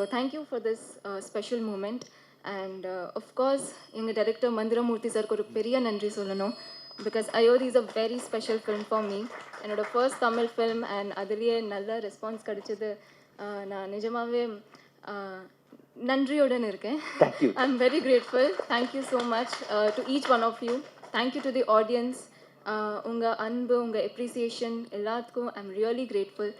So thank you for this special moment and course எங்கள் director Manthiramoorthy சாருக்கு ஒரு பெரிய நன்றி சொல்லணும். Because Ayothi is a very special film for me என்னோட ஃபர்ஸ்ட் தமிழ் ஃபிலிம் அண்ட் அதுலேயே நல்ல ரெஸ்பான்ஸ் கிடைச்சது. Uh, நான் நிஜமாகவே நன்றியுடன் இருக்கேன். Thank you. I am very grateful thank you so much to each one of you thank you to the audience உங்கள் அன்பு உங்கள் எப்ரிசியேஷன் எல்லாத்துக்கும் ஐ எம் ரியலி கிரேட்ஃபுல்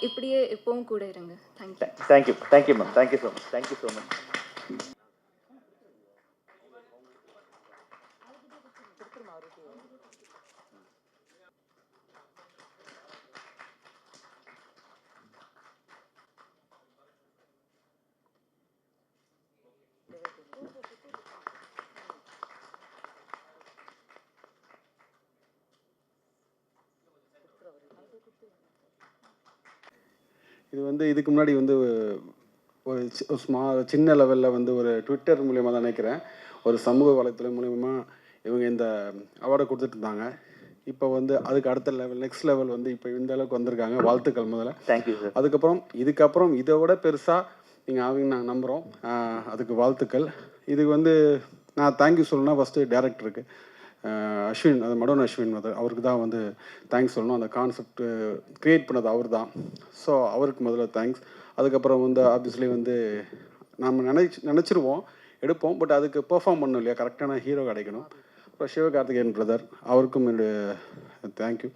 இப்படியே எப்பவும் கூட இருங்க. Thank you thank you thank you ma'am thank you so much thank you so much இது வந்து இதுக்கு முன்னாடி வந்து ஒரு ஸ்மா சின்ன லெவலில் வந்து ஒரு ட்விட்டர் மூலியமாக தான் நினைக்கிறேன். ஒரு சமூக வலைத்தளம் மூலியமா இவங்க இந்த அவார்டை கொடுத்துட்டு இருந்தாங்க. இப்போ வந்து அதுக்கு அடுத்த லெவல் நெக்ஸ்ட் லெவல் வந்து இப்போ இந்த அளவுக்கு வந்திருக்காங்க. வாழ்த்துக்கள் முதல்ல. தேங்க்யூ சார் அதுக்கப்புறம் இதுக்கப்புறம் இதை விட பெருசாக நீங்கள் ஆவீங்க நாங்கள் நம்புகிறோம் அதுக்கு வாழ்த்துக்கள். இதுக்கு வந்து நான் தேங்க்யூ சொல்லணும்னா ஃபஸ்ட்டு டேரக்டருக்கு அஸ்வின் அது மடோன் அஸ்வின் அது அவருக்கு தான் வந்து தேங்க்ஸ் சொல்லணும். அந்த கான்செப்ட் க்ரியேட் பண்ணது அவர் தான். ஸோ அவருக்கு முதல்ல தேங்க்ஸ் அதுக்கப்புறம் வந்து ஆப்வியஸ்லி வந்து நம்ம நினைச்சு நினச்சிருவோம் எடுப்போம். பட் அதுக்கு பெர்ஃபார்ம் பண்ணணும் இல்லையா? கரெக்டான ஹீரோ கிடைக்கணும். அப்புறம் சிவகார்த்திகேயன் பிரதர் அவருக்கும் என்னுடைய தேங்க்யூ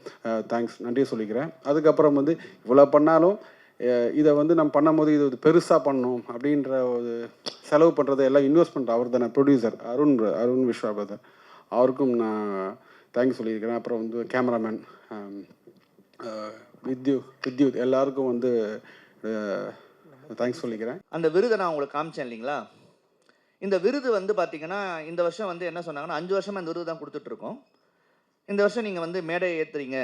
தேங்க்ஸ் நன்றி சொல்லிக்கிறேன். அதுக்கப்புறம் வந்து இவ்வளோ பண்ணாலும் இதை வந்து நம்ம பண்ணும்போது இது பெருசாக பண்ணணும் அப்படின்ற ஒரு செலவு பண்ணுறது எல்லாம் இன்வெஸ்ட்மெண்ட் அவர் தானே ப்ரொடியூசர் அருண் அருண் விஸ்வா பிரதர் அவருக்கும் நான் தேங்க்ஸ் சொல்லியிருக்கிறேன். அப்புறம் வந்து cameraman um, uh, Vidyu Vidyut எல்லாருக்கும் வந்து uh, தேங்க்ஸ் சொல்லிக்கிறேன். அந்த விருதை நான் உங்களுக்கு காமிச்சேன் இல்லைங்களா? இந்த விருது வந்து பார்த்தீங்கன்னா இந்த வருஷம் வந்து என்ன சொன்னாங்கன்னா அஞ்சு வருஷமாக இந்த விருது தான் கொடுத்துட்ருக்கோம். இந்த வருஷம் நீங்கள் வந்து மேடையை ஏற்றுறீங்க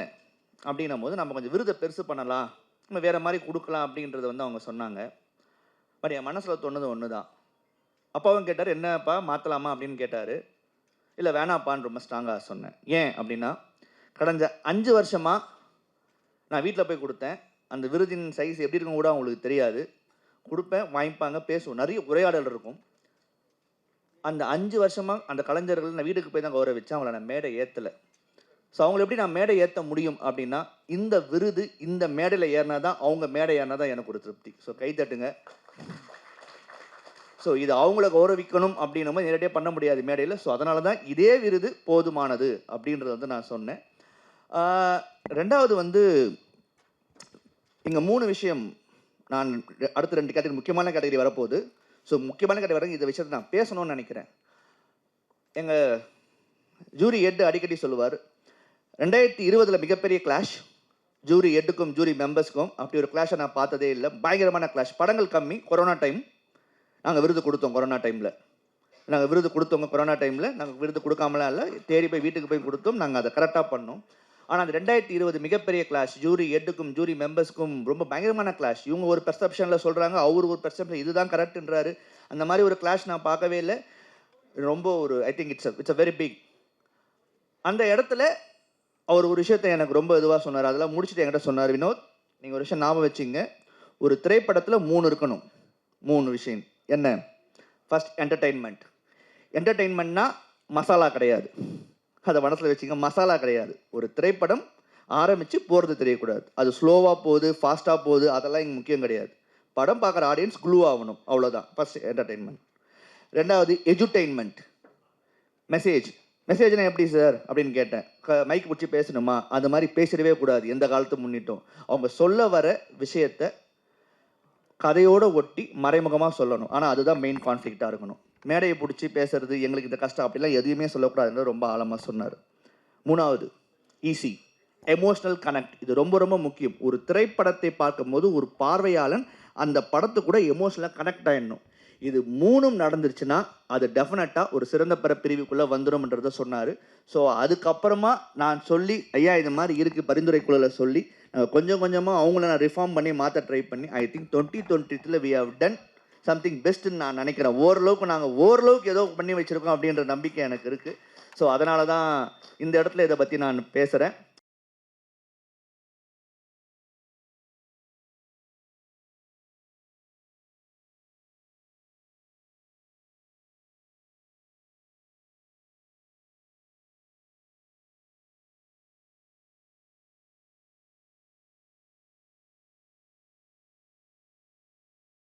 அப்படின்னும் போது நம்ம கொஞ்சம் விருதை பெருசு பண்ணலாம். நம்ம வேறு மாதிரி கொடுக்கலாம் அப்படின்றத வந்து அவங்க சொன்னாங்க. பட் என் மனசில் தோணுது ஒன்று தான் அப்பாவும் கேட்டார் என்னப்பா மாற்றலாமா அப்படின்னு கேட்டார். இல்லை வேணாப்பான்னு ரொம்ப ஸ்ட்ராங்காக சொன்னேன். ஏன் அப்படின்னா கடந்த அஞ்சு வருஷமாக நான் வீட்டில் போய் கொடுத்தேன். அந்த விருதின் சைஸ் எப்படி இருக்கும் கூட அவங்களுக்கு தெரியாது. கொடுப்பேன் வாங்கிப்பாங்க பேசுவோம். நிறைய உரையாடல் இருக்கும். அந்த அஞ்சு வருஷமாக அந்த கலைஞர்கள் நான் வீட்டுக்கு போய் தான் கௌரவிச்சேன். அவங்கள நான் மேடை ஏற்றலை ஸோ அவங்கள எப்படி நான் மேடை ஏற்ற முடியும் அப்படின்னா இந்த விருது இந்த மேடையில் ஏறினா தான் அவங்க மேடை ஏறினா தான் எனக்கு ஒரு திருப்தி. ஸோ கை தட்டுங்க. ஸோ இது அவங்கள கௌரவிக்கணும் அப்படின்னும் போது நேரடியாக பண்ண முடியாது மேடையில். ஸோ அதனால தான் இதே விருது போதுமானது அப்படின்றத வந்து நான் சொன்னேன். ரெண்டாவது வந்து இங்கே மூணு விஷயம் நான் அடுத்த ரெண்டு கேட்டகரி முக்கியமான கேட்டகரி வரப்போகுது. ஸோ முக்கியமான கேட்டகரி வர இந்த விஷயத்தை நான் பேசணும்னு நினைக்கிறேன். எங்கள் ஜூரி எட்டு அடிக்கடி சொல்லுவார் ரெண்டாயிரத்தி இருபதில் மிகப்பெரிய கிளாஷ் ஜூரி எட்டுக்கும் ஜூரி மெம்பர்ஸ்க்கும் அப்படி ஒரு கிளாஷை நான் பார்த்ததே இல்லை. பயங்கரமான கிளாஷ் படங்கள் கம்மி கொரோனா டைம் நாங்கள் விருது கொடுத்தோம் கொரோனா டைமில் நாங்கள் விருது கொடுத்தவங்க கொரோனா டைமில் நாங்கள் விருது கொடுக்காமலாம் இல்லை. தேடி போய் வீட்டுக்கு போய் கொடுத்தோம். நாங்கள் அதை கரெக்டாக பண்ணோம். ஆனால் அந்த ரெண்டாயிரத்தி இருபது மிகப்பெரிய கிளாஸ் ஜூரி எட்டுக்கும் ஜூரி மெம்பர்ஸ்க்கும் ரொம்ப பயங்கரமான கிளாஸ் இவங்க ஒரு பெர்செப்ஷனில் சொல்கிறாங்க அவர் ஒரு பெர்செப்ஷன் இதுதான் கரெக்டுன்றாரு அந்த மாதிரி ஒரு கிளாஷ் நான் பார்க்கவே இல்லை. ரொம்ப ஒரு I think it's it's a very big அந்த இடத்துல அவர் ஒரு விஷயத்தை எனக்கு ரொம்ப இதுவாக சொன்னார். அதெல்லாம் முடிச்சுட்டு என்கிட்ட சொன்னார் வினோத் நீங்கள் ஒரு விஷயம் ஞாபகம் வச்சுங்க. ஒரு திரைப்படத்தில் மூணு இருக்கணும். மூணு விஷயம். என்ன? ஃபஸ்ட் என்டர்டெயின்மெண்ட் என்டர்டெயின்மெண்ட்னா மசாலா கிடையாது. அதை மனசில் வச்சுங்க மசாலா கிடையாது. ஒரு திரைப்படம் ஆரம்பித்து போகிறது தெரியக்கூடாது. அது ஸ்லோவாக போகுது ஃபாஸ்ட்டாக போகுது அதெல்லாம் இங்கே முக்கியம் கிடையாது. படம் பார்க்குற ஆடியன்ஸ் க்ளூ ஆகணும் அவ்வளோதான் ஃபர்ஸ்ட் என்டர்டெயின்மெண்ட் ரெண்டாவது எஜுடெயின்மெண்ட் மெசேஜ் மெசேஜ்னா எப்படி சார் அப்படின்னு கேட்டேன். க மைக் பிடிச்சி பேசணுமா? அது மாதிரி பேசிடவே கூடாது. எந்த காலத்து முன்னிட்டும். அவங்க சொல்ல வர விஷயத்த கதையோட ஒட்டி மறைமுகமாக சொல்லணும். ஆனால் அதுதான் மெயின் கான்ஃப்ளிக்டாக இருக்கணும். மேடையை பிடிச்சி பேசுறது எங்களுக்கு இந்த கஷ்டம் அப்படிலாம் எதுவுமே சொல்லக்கூடாதுன்னு ரொம்ப ஆழமாக சொன்னார். மூணாவது ஈஸி எமோஷ்னல் கனெக்ட் இது ரொம்ப ரொம்ப முக்கியம். ஒரு திரைப்படத்தை பார்க்கும்போது ஒரு பார்வையாளன் அந்த படத்து கூட எமோஷ்னலாக கனெக்ட் ஆகிடணும் இது மூணும் நடந்துருச்சுன்னா அது டெஃபினட்டாக ஒரு சிறந்த பெற பிரிவுக்குள்ளே வந்துடும்ன்றத சொன்னார். ஸோ அதுக்கப்புறமா நான் சொல்லி ஐயா இது மாதிரி இருக்குது பரிந்துரைக்குழுவில் சொல்லி கொஞ்சம் கொஞ்சமாக அவங்கள நான் ரிஃபார்ம் பண்ணி மாற்ற ட்ரை பண்ணி I think twenty twenty we have done something பெஸ்ட்டுன்னு நான் நினைக்கிறேன். ஓரளவுக்கு நாங்கள் ஓரளவுக்கு ஏதோ பண்ணி வச்சுருக்கோம் அப்படின்ற நம்பிக்கை எனக்கு இருக்குது ஸோ அதனால தான் இந்த இடத்துல இதை பற்றி நான் பேசுகிறேன்